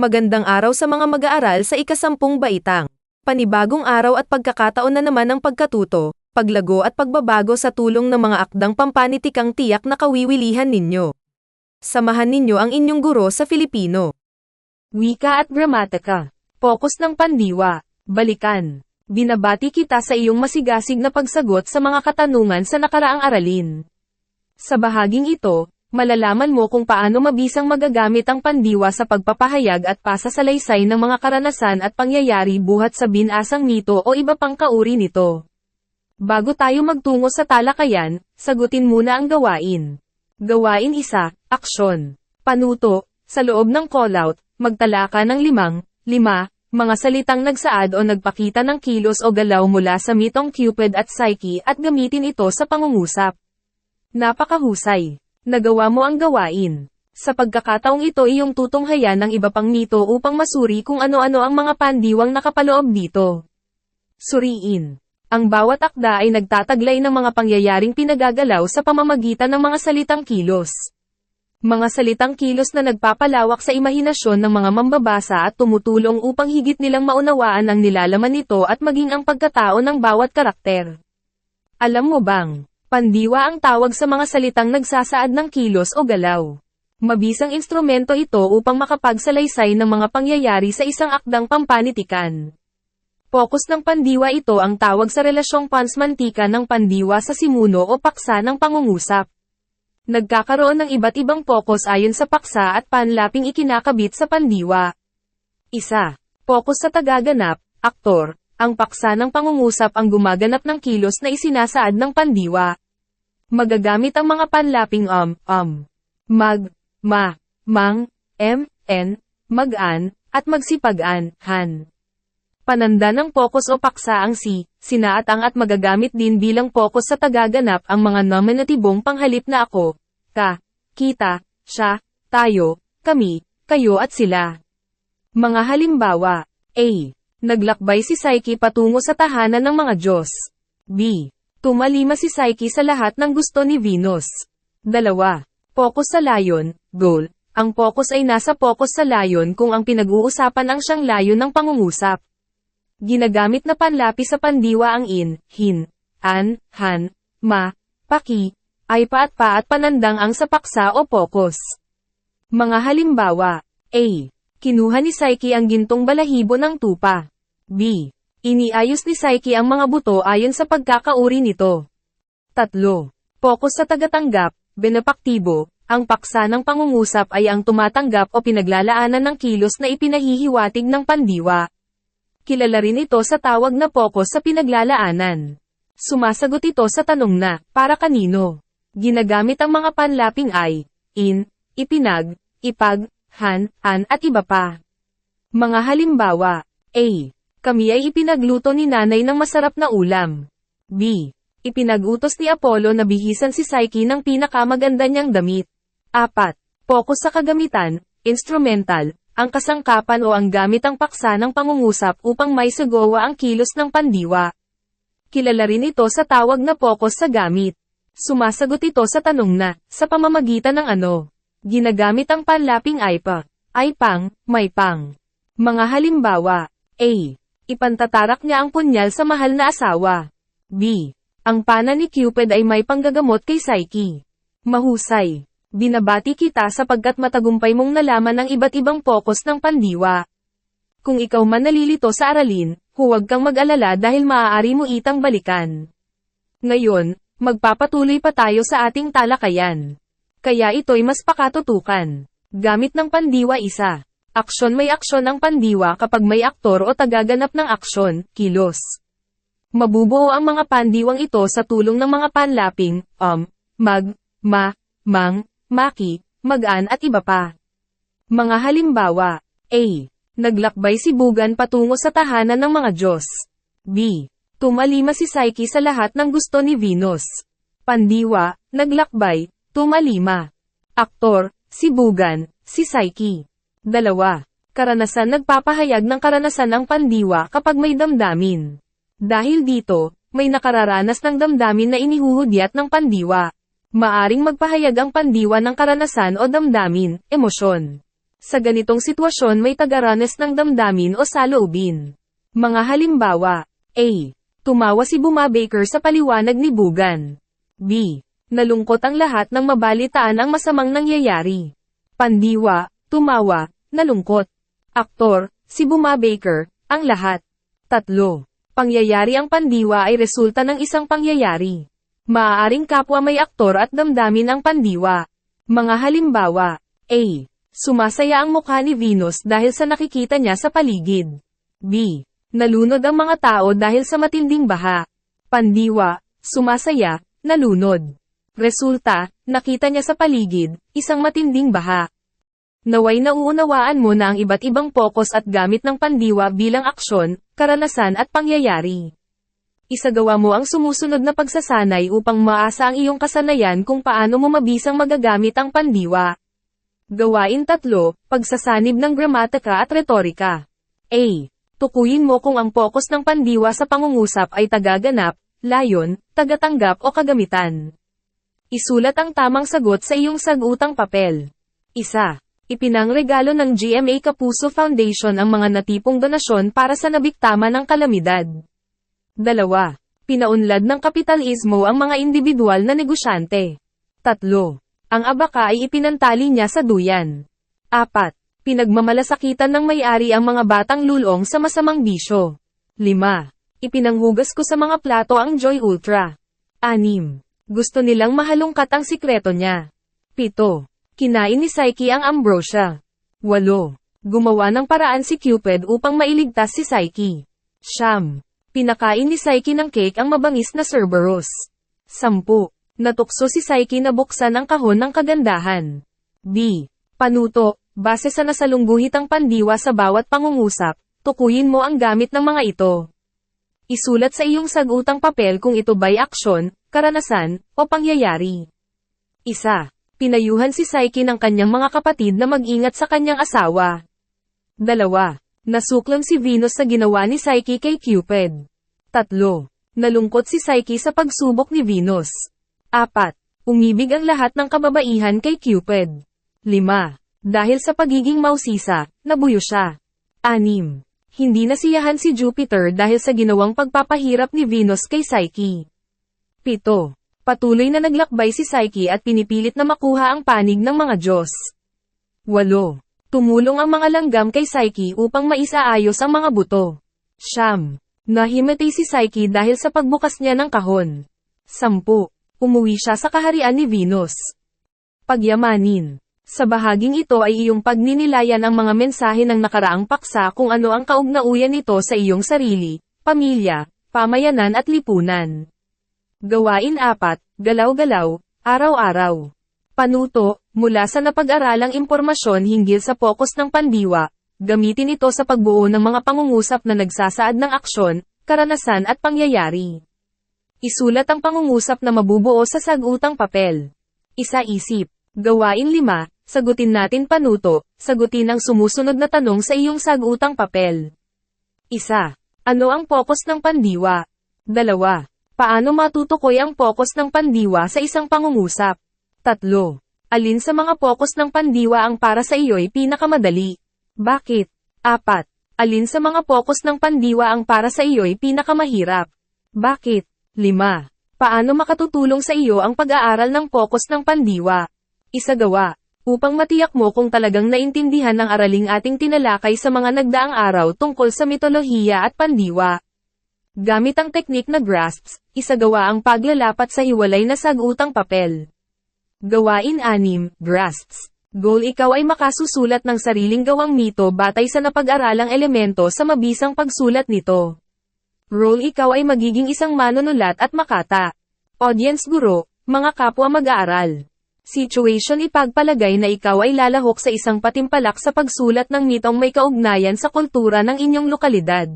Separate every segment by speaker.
Speaker 1: Magandang araw sa mga mag-aaral sa ikasampung baitang. Panibagong araw at pagkakataon na naman ng pagkatuto, paglago at pagbabago sa tulong ng mga akdang pampanitikang tiyak na kawiwilihan ninyo. Samahan ninyo ang inyong guro sa Filipino.
Speaker 2: Wika at gramatika. Pokus ng pandiwa. Balikan. Binabati kita sa iyong masigasig na pagsagot sa mga katanungan sa nakaraang aralin. Sa bahaging ito, malalaman mo kung paano mabisang magagamit ang pandiwa sa pagpapahayag at pasasalaysay ng mga karanasan at pangyayari buhat sa binasang mito o iba pang kauri nito. Bago tayo magtungo sa talakayan, sagutin muna ang gawain. Gawain isa, aksyon. Panuto, sa loob ng callout, magtala ka ng limang, lima, mga salitang nagsaad o nagpakita ng kilos o galaw mula sa mitong Cupid at Psyche at gamitin ito sa pangungusap. Napakahusay. Nagawa mo ang gawain. Sa pagkakataong ito iyong tutunghayan ng iba pang mito upang masuri kung ano-ano ang mga pandiwang nakapaloob dito. Suriin. Ang bawat akda ay nagtataglay ng mga pangyayaring pinagagalaw sa pamamagitan ng mga salitang kilos. Mga salitang kilos na nagpapalawak sa imahinasyon ng mga mambabasa at tumutulong upang higit nilang maunawaan ang nilalaman nito at maging ang pagkatao ng bawat karakter. Alam mo bang, pandiwa ang tawag sa mga salitang nagsasaad ng kilos o galaw. Mabisang instrumento ito upang makapagsalaysay ng mga pangyayari sa isang akdang pampanitikan. Pokus ng pandiwa ito ang tawag sa relasyong pansmantika ng pandiwa sa simuno o paksa ng pangungusap. Nagkakaroon ng iba't ibang pokus ayon sa paksa at panlaping ikinakabit sa pandiwa. Isa. Pokus sa tagaganap, aktor, ang paksa ng pangungusap ang gumaganap ng kilos na isinasaad ng pandiwa. Magagamit ang mga panlaping um, um, mag, ma, mang, m, n, mag-an, at magsipag-an, han. Pananda ng pokus o paksa ang si, sina at ang at magagamit din bilang pokus sa tagaganap ang mga nominatibong panghalip na ako, ka, kita, siya, tayo, kami, kayo at sila. Mga halimbawa, A. Naglakbay si Psyche patungo sa tahanan ng mga Diyos. B. Tumalima si Psyche sa lahat ng gusto ni Venus. Dalawa. Pokus sa layon, goal. Ang pokus ay nasa pokus sa layon kung ang pinag-uusapan ang siyang layon ng pangungusap. Ginagamit na panlapi sa pandiwa ang in, hin, an, han, ma, paki, ay pa at pa at panandang ang sa paksa o pokus. Mga halimbawa, A. Kinuha ni Psyche ang gintong balahibo ng tupa. B. Iniayos ni Psyche ang mga buto ayon sa pagkakauri nito. Tatlo. Pokus sa tagatanggap, benepaktibo, ang paksa ng pangungusap ay ang tumatanggap o pinaglalaanan ng kilos na ipinahihiwatig ng pandiwa. Kilala rin ito sa tawag na pokus sa pinaglalaanan. Sumasagot ito sa tanong na, para kanino? Ginagamit ang mga panlaping ay, in, ipinag, ipag, han, an at iba pa. Mga halimbawa, A. Kami ay ipinagluto ni nanay ng masarap na ulam. B. Ipinagutos ni Apollo na bihisan si Psyche ng pinakamaganda niyang damit. 4. Pokus sa kagamitan, instrumental, ang kasangkapan o ang gamit ang paksa ng pangungusap upang may sagawa ang kilos ng pandiwa. Kilala rin ito sa tawag na pokus sa gamit. Sumasagot ito sa tanong na, sa pamamagitan ng ano? Ginagamit ang panlaping ay pa, ay pang, may pang. Mga halimbawa, A. Ipantatarak niya ang punyal sa mahal na asawa. B. Ang pana ni Cupid ay may panggagamot kay Psyche. Mahusay. Binabati kita sapagkat matagumpay mong nalaman ang iba't ibang pokus ng pandiwa. Kung ikaw man nalilito sa aralin, huwag kang mag-alala dahil maaari mo itang balikan. Ngayon, magpapatuloy pa tayo sa ating talakayan. Kaya ito'y mas pakatutukan. Gamit ng pandiwa isa. Aksyon may aksyon ang pandiwa kapag may aktor o tagaganap ng aksyon, kilos. Mabubuo ang mga pandiwang ito sa tulong ng mga panlaping, um, mag, ma, mang, maki, magan at iba pa. Mga halimbawa, A. Naglakbay si Bugan patungo sa tahanan ng mga Diyos. B. Tumalima si Psyche sa lahat ng gusto ni Venus. Pandiwa, naglakbay, tumalima. Aktor, si Bugan, si Psyche. Dalawa. Karanasan nagpapahayag ng karanasan ang pandiwa kapag may damdamin. Dahil dito, may nakararanas ng damdamin na inihuhudyat ng pandiwa. Maaring magpahayag ang pandiwa ng karanasan o damdamin, emosyon. Sa ganitong sitwasyon may tagaranas ng damdamin o saloobin. Mga halimbawa, A. Tumawa si Buma Baker sa paliwanag ni Bugan. B. Nalungkot ang lahat ng mabalitaan ang masamang nangyayari. Pandiwa, tumawa, nalungkot. Aktor, si Buma Baker, ang lahat. Tatlo. Pangyayari ang pandiwa ay resulta ng isang pangyayari. Maaaring kapwa may aktor at damdamin ang pandiwa. Mga halimbawa, A. Sumasaya ang mukha ni Venus dahil sa nakikita niya sa paligid. B. Nalunod ang mga tao dahil sa matinding baha. Pandiwa, sumasaya, nalunod. Resulta, nakita niya sa paligid, isang matinding baha. Naway nauunawaan mo na ang iba't ibang focus at gamit ng pandiwa bilang aksyon, karanasan at pangyayari. Isagawa mo ang sumusunod na pagsasanay upang maasa ang iyong kasanayan kung paano mo mabisang magagamit ang pandiwa. Gawain tatlo, pagsasanib ng gramatika at retorika. A. Tukuyin mo kung ang focus ng pandiwa sa pangungusap ay tagaganap, layon, tagatanggap o kagamitan. Isulat ang tamang sagot sa iyong sagutang papel. Isa. Ipinangregalo ng GMA Kapuso Foundation ang mga natipong donasyon para sa nabiktama ng kalamidad. Dalawa. Pinaunlad ng kapitalismo ang mga individual na negosyante. Tatlo. Ang abaka ay ipinantali niya sa duyan. Apat. Pinagmamalasakitan ng may-ari ang mga batang lulong sa masamang bisyo. 5. Ipinanghugas ko sa mga plato ang Joy Ultra. 6. Gusto nilang mahalungkat ang sikreto niya. 7. Kinain ni Psyche ang ambrosia. 8. Gumawa ng paraan si Cupid upang mailigtas si Psyche. Siyam. Pinakain ni Psyche ng cake ang mabangis na Cerberus. 10. Natukso si Psyche na buksan ang kahon ng kagandahan. B. Panuto, base sa nasalungguhitang pandiwa sa bawat pangungusap, tukuyin mo ang gamit ng mga ito. Isulat sa iyong sagutang papel kung ito ba'y aksyon, karanasan, o pangyayari. Isa. Pinayuhan si Psyche ng kanyang mga kapatid na mag-ingat sa kanyang asawa. Dalawa. Nasuklam si Venus sa ginawa ni Psyche kay Cupid. Tatlo. Nalungkot si Psyche sa pagsubok ni Venus. Apat. Umibig ang lahat ng kababaihan kay Cupid. Lima. Dahil sa pagiging mausisa, nabuyo siya. Anim. Hindi nasiyahan si Jupiter dahil sa ginawang pagpapahirap ni Venus kay Psyche. Pito. Patuloy na naglakbay si Psyche at pinipilit na makuha ang panig ng mga Diyos. Walo. Tumulong ang mga langgam kay Psyche upang maisaayos ang mga buto. Siyam. Nahimatay si Psyche dahil sa pagbukas niya ng kahon. Sampu. Umuwi siya sa kaharian ni Venus. Pagyamanin. Sa bahaging ito ay iyong pagninilayan ang mga mensahe ng nakaraang paksa kung ano ang kaugnauyan nito sa iyong sarili, pamilya, pamayanan at lipunan. Gawain apat, galaw-galaw, araw-araw. Panuto, mula sa napag-aralang impormasyon hinggil sa pokus ng pandiwa, gamitin ito sa pagbuo ng mga pangungusap na nagsasaad ng aksyon, karanasan at pangyayari. Isulat ang pangungusap na mabubuo sa sagutang papel. Isa-isip. Gawain lima, sagutin natin panuto, sagutin ang sumusunod na tanong sa iyong sagutang papel. Isa. Ano ang pokus ng pandiwa? Dalawa. Paano matutukoy ang pokus ng pandiwa sa isang pangungusap? Tatlo. Alin sa mga pokus ng pandiwa ang para sa iyo'y pinakamadali? Bakit? Apat. Alin sa mga pokus ng pandiwa ang para sa iyo'y pinakamahirap? Bakit? 5. Paano makatutulong sa iyo ang pag-aaral ng pokus ng pandiwa? Isagawa. Upang matiyak mo kung talagang naintindihan ng araling ating tinalakay sa mga nagdaang araw tungkol sa mitolohiya at pandiwa. Gamit ang teknik na grasps, isagawa ang paglalapat sa hiwalay na sagutang papel. Gawain 6, grasps. Goal ikaw ay makasusulat ng sariling gawang mito batay sa napag-aralang elemento sa mabisang pagsulat nito. Role ikaw ay magiging isang manunulat at makata. Audience guro, mga kapwa mag-aaral. Situation ipagpalagay na ikaw ay lalahok sa isang patimpalak sa pagsulat ng mitong may kaugnayan sa kultura ng inyong lokalidad.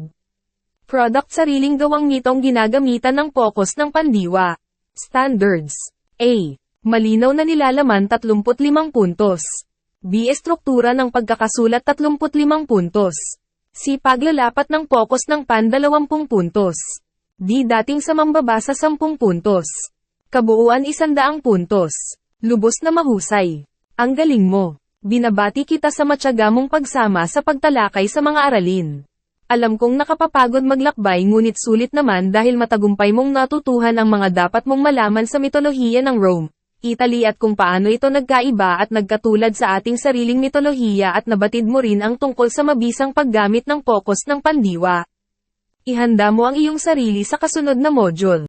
Speaker 2: Product sariling gawang mitong ginagamitan ng focus ng pandiwa. Standards. A. Malinaw na nilalaman 35 puntos. B. Estruktura ng pagkakasulat 35 puntos. C. Paglalapat ng focus ng pan 20 puntos. D. Dating sa mambabasa 10 puntos. Kabuuan 100 puntos. Lubos na mahusay. Ang galing mo. Binabati kita sa matyaga mong pagsama sa pagtalakay sa mga aralin. Alam kong nakapapagod maglakbay ngunit sulit naman dahil matagumpay mong natutuhan ang mga dapat mong malaman sa mitolohiya ng Rome, Italy at kung paano ito nagkaiba at nagkatulad sa ating sariling mitolohiya at nabatid mo rin ang tungkol sa mabisang paggamit ng pokos ng pandiwa. Ihanda mo ang iyong sarili sa kasunod na module.